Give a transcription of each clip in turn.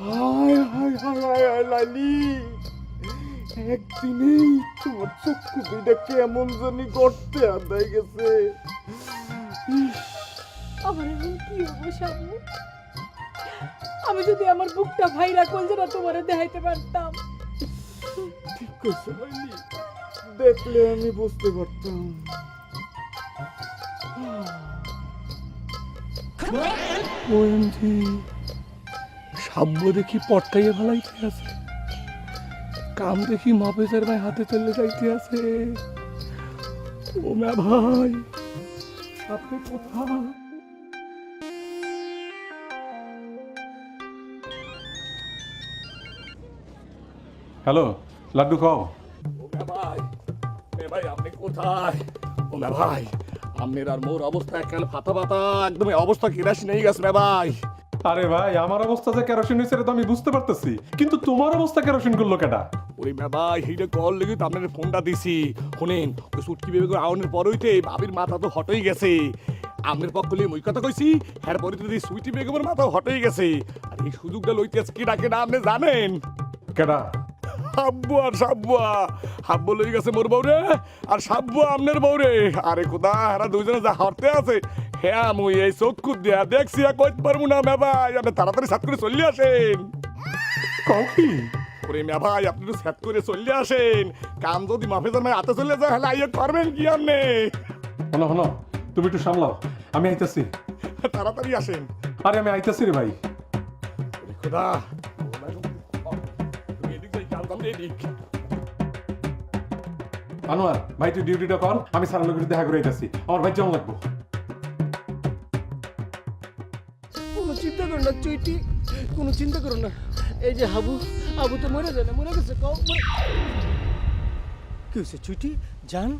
হায় হায় হায় হায় লালি। একদিনেই তোমার চক্ষু দুইটা কেমন জানি গড়তে আদায় গেছে। আমার এখন কি হব সামনে? আমি যদি আমার বুকটা ভাইরা কলজেরা তোমার দেখাইতে পারতাম। ঠিক আছে লালি। দেখলে আমি বুঝতে পারতাম। ওএমজি সাব্য দেখি পটকাইয়ে ফেলাইতে আছে। কাম দেখি মফেজের ভাই হাতে চলে যাইতে আছে। ও মা ভাই আপনি কোথায়? হ্যালো লাড্ডু খাও। ভাই ভাই আপনি কোথায়? ও ভাই। আপনার আর মোর অবস্থা একখানে ফাতা ফাতা একদম অবস্থা কিরাসি নেই গেছে মা ভাই। আরে ভাই আমার অবস্থা যে কেরোসিন হয়েছে এটা তো আমি বুঝতে পারতেছি কিন্তু তোমার অবস্থা কেরোসিন করল কেটা মা ভাই সেইটা কল লেগে তো আপনার ফোনটা দিছি। শুনেন ওই সুটকি বেবি করে আউনের পর হইতে ভাবির মাথা তো হটই গেছে। আমনের পক্ষ লিয়ে মই কথা কইছি হ্যার পরে দেখি সুইটি বেগমের মাথা হটই গেছে। আর এই সুযোগটা লইতে আছে কি ডাকে না আপনি জানেন? কেডা? হাব্বু আর সাব্বুয়া হাব্বু লই গেছে মোর বউরে আর সাব্বু আমনের বউরে। আরে কোদা এরা দুইজনে যা হরতে আছে হ্যাঁ মুই এই চক্ষু দিয়া দেখছি আর কইতে পারব না মে ভাই আপনি তাড়াতাড়ি সাত করে চলে আসেন। কও কি? ওরে মে ভাই আপনি তো সেট করে চলে আসেন। কাম যদি মাফেজার ভাই হাতে চলে যায় হলে আইয়ে করবেন কি আপনি হনো হনো তুমি একটু সামলাও আমি আইতাছি। তাড়াতাড়ি আসেন। আরে আমি আইতাছি রে ভাই। খোদা এদিক যাই জানতাম রে এদিক আনোয়ার ভাই তুই ডিউটিটা কর আমি সারা লোকের দেখা করে আইতাছি। আমার ভাই যেমন লাগবো। কোনো চিন্তা করো না চুইটি কোনো চিন্তা করো না। এই যে হাবু হাবু তো মরে যায় না মরে গেছে কও কি হয়েছে চুইটি জান?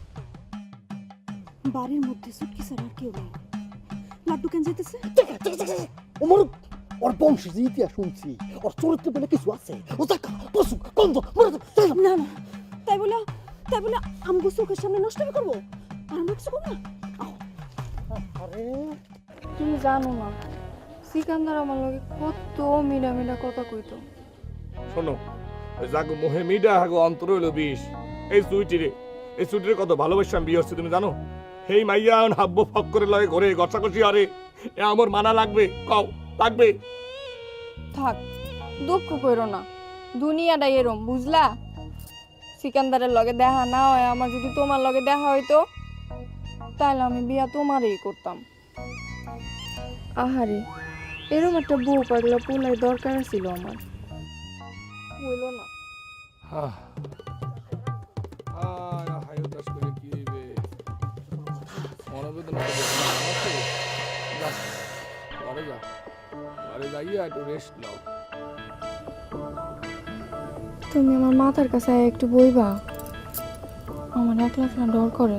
বাড়ির মধ্যে সুটকি ছাড়া আর কেউ নেই। লাড্ডু কেন যেতেছে ওমর ওর বংশের যে ইতিহাস শুনছি ওর চরিত্র বলে কিছু আছে। ও দেখা পশু কন্দ মরে। না না তাই বলে তাই বলে আমগো চোখের সামনে নষ্ট করব? আর আমরা কিছু করব না? আরে। তুমি জানো না সিকান্দার আমার লগে কত মিডা মিডা কথা কইতো। শোনো জাগো মোহে মিডা হাগো অন্তর হইল বিষ। এই সুইটিরে এই সুইটিরে কত ভালোবাসা আমি বিয়ে হচ্ছে তুমি জানো? হেই মাইয়া হাব্য ফক করে লয় ঘরে গসাগসি আরে এ আমার মানা লাগবে কও। লাগবে। থাক দুঃখ করো না। দুনিয়াটা এরম বুঝলা? সিকান্দারের লগে দেখা না হয় আমার যদি তোমার লগে দেখা হইতো তাহলে আমি বিয়া তোমারই করতাম। আহারে এরম একটা বউ পাগলা পোলাই দরকার ছিল আমার। হইল না। হায়ো মনোবেদনা যাইয়া একটু রেস্ট নাও। তুমি আমার মাথার কাছে একটু বইবা? আমার একলা একলা ডর করে।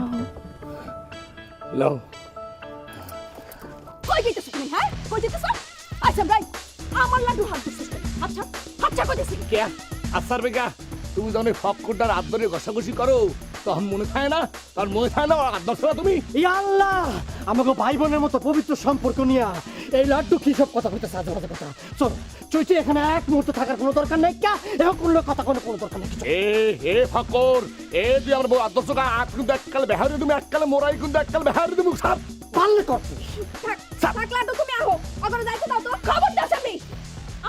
আহো। কই যেতেছ তুমি হ্যাঁ? কই যেতেছ আচ্ছা ভাই আমার লাড্ডু হাত দিছিস আচ্ছা আচ্ছা কই দিছিস কে? আসার বেগা তুমি যখন ফক কোটার হাত ধরে ঘষাঘষি করো তখন মনে থাকে না? তখন মনে থাকে না হাত ধরছো তুমি? ইয়া আল্লাহ! আমাকে ভাই বোনের মতো পবিত্র সম্পর্ক নিয়া এই লাড্ডু কি সব কথা কইতে সাজে বাজে কথা? চল চুইটি এখানে এক মুহূর্ত থাকার কোনো দরকার নেই কা এখন কোনো কথা কোনো কোনো দরকার নেই। এ হে ফকর! এ তুই আমার বউ আদর্শ কা আট কিন্তু এককালে বেহারে তুমি এককালে মোরাই কিন্তু এককালে বেহারে তুমি সাপ! পারলে করতে থাক থাক লাড্ডু তুমি আহো। অগরে যাইতে দাও তো খবর দাও আমি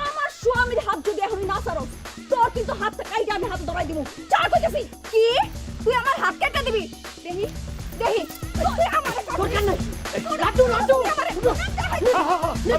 আমার স্বামীর হাত যদি এখন না সারো তোর কিন্তু হাতটা কাইটা আমি হাত ধরাই দিব চার কইতেছি। কি? তুই আমার হাত কেটে দিবি। দেহি দেহি তুই আমার দরকার নাই লাটু লাটু লাটু লয়ে